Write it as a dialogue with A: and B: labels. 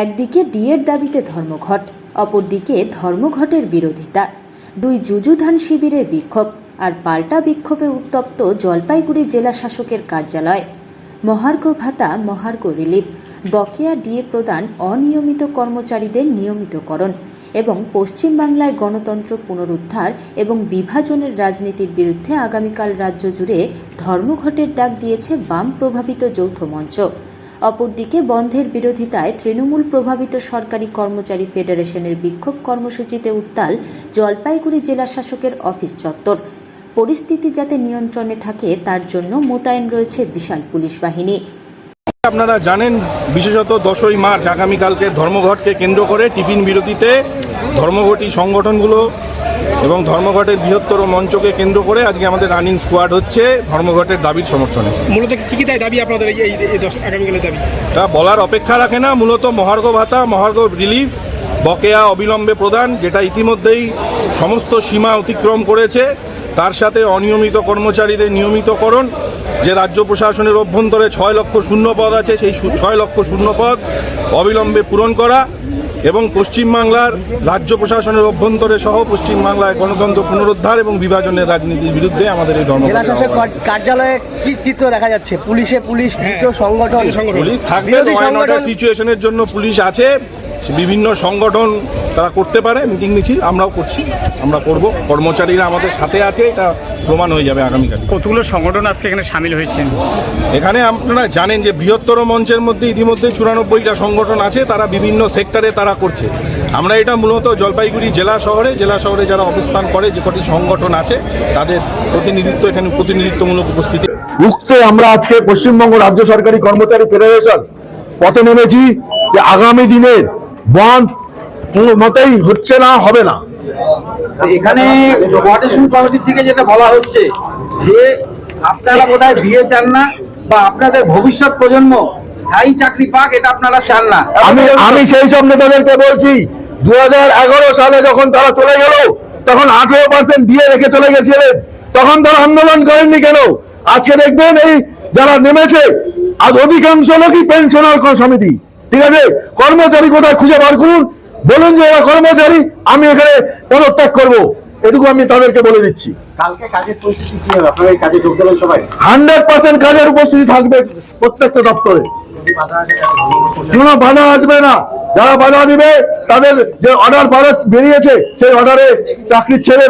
A: একদিকে ডিএর দাবিতে ধর্মঘট, অপরদিকে ধর্মঘটের বিরোধিতা। দুই যুযুধান শিবিরের বিক্ষোভ আর পাল্টা বিক্ষোভে উত্তপ্ত জলপাইগুড়ি জেলা শাসকের কার্যালয়। মহার্ঘ ভাতা, মহার্ঘ রিলিফ, বকেয়া ডিএ প্রদান অনিয়মিত কর্মচারীদের নিয়মিতকরণ এবং পশ্চিমবাংলায় গণতন্ত্র পুনরুদ্ধার এবং বিভাজনের রাজনীতির বিরুদ্ধে আগামীকাল রাজ্য জুড়ে ধর্মঘটের ডাক দিয়েছে বাম প্রভাবিত যৌথ মঞ্চ। অপরদিকে বন্ধের বিরোধিতায় তৃণমূল প্রভাবিত সরকারি কর্মচারী ফেডারেশনের বিক্ষোভ কর্মসূচিতে উত্তাল জলপাইগুড়ি জেলা শাসকের অফিস চত্বর। পরিস্থিতি যাতে নিয়ন্ত্রণে থাকে, তার জন্য মোতায়েন রয়েছে বিশাল পুলিশ বাহিনী।
B: আপনারা জানেন, বিশেষত দশই মার্চ আগামীকালকে ধর্মঘটকে কেন্দ্র করে টিফিন বিরতিতে ধর্মঘটি সংগঠনগুলো এবং ধর্মঘটের বৃহত্তর মঞ্চকে কেন্দ্র করে আজকে আমাদের রানিং স্কোয়াড হচ্ছে ধর্মঘটের দাবির সমর্থনে।
C: মূলত কি কি দাবি আপনাদের আগামীকালের দাবি?
B: তা বলার অপেক্ষা রাখে না মূলত মহার্ঘ ভাতা মহার্ঘ রিলিফ বকেয়া অবিলম্বে প্রদান যেটা ইতিমধ্যেই সমস্ত সীমা অতিক্রম করেছে। তার সাথে অনিয়মিত কর্মচারীদের নিয়মিতকরণ যে রাজ্য প্রশাসনের অভ্যন্তরে ছয় লক্ষ শূন্য পদ আছে সেই ছয় লক্ষ শূন্য পদ অবিলম্বে পূরণ করা এবং পশ্চিমবাংলার রাজ্য প্রশাসনের অভ্যন্তরে সহ পশ্চিমবাংলায় গণতন্ত্র পুনরুদ্ধার এবং বিভাজনের রাজনীতির বিরুদ্ধে আমাদের এই ধর্ম
D: জেলা শাসক কার্যালয়ে কি চিত্র দেখা যাচ্ছে? পুলিশে পুলিশ সংগঠন
B: পুলিশ থাকবে সিচুয়েশনের জন্য পুলিশ আছে। বিভিন্ন সংগঠন তারা করতে পারে মিটিং মিছিল আমরাও করছি আমরা করব। কর্মচারীরা আমাদের সাথে আছে এটা প্রমাণ হয়ে যাবে আগামীকাল
C: কতগুলো সংগঠন আজকে এখানে সামিল হয়েছেন
B: এখানে আপনারা জানেন যে বৃহত্তর মঞ্চের মধ্যে ইতিমধ্যে চুরানব্বইটা সংগঠন আছে তারা বিভিন্ন সেক্টরে তারা করছে। আমরা এটা মূলত জলপাইগুড়ি জেলা শহরে জেলা শহরে যারা অবস্থান করে যে কটি সংগঠন আছে তাদের প্রতিনিধিত্ব এখানে প্রতিনিধিত্বমূলক উপস্থিতি।
E: রুখতে আমরা আজকে পশ্চিমবঙ্গ রাজ্য সরকারি কর্মচারী ফেডারেশন পথে নেমেছি যে আগামী দিনের বন্ধ কোনো মতেই হচ্ছে না হবে না।
F: এখানে কোয়ার্টেশন কমিটির থেকে যেটা বলা হচ্ছে যে আপনারা বোধহয় বিয়ে চান না বা আপনাদের ভবিষ্যৎ প্রজন্ম স্থায়ী চাকরি পাক এটা আপনারা চান না।
E: আমি আমি সেই সব নেতাদেরকে বলছি দু হাজার এগারো সালে যখন তারা চলে গেল তখন আঠেরো পার্সেন্ট দিয়ে রেখে চলে গেছিলেন। তখন তারা আন্দোলন করেননি কেন? আজকে দেখবেন এই যারা নেমেছে আজ অধিকাংশ লোকই পেনশনার সমিতি ঠিক আছে? কর্মচারী কোথায় খুঁজে বার করুন। বলুন যে এরা কর্মচারী আমি এখানে পদত্যাগ করব। এটুকু আমি তাদেরকে বলে দিচ্ছি। হান্ড্রেড পার্সেন্ট কাজের উপস্থিতি থাকবে প্রত্যেকটা দপ্তরে। কোনো বাধা আসবে না। যারা বাধা দিবে তাদের যে অর্ডার বেরিয়েছে সেই অর্ডারে চাকরি ছেড়ে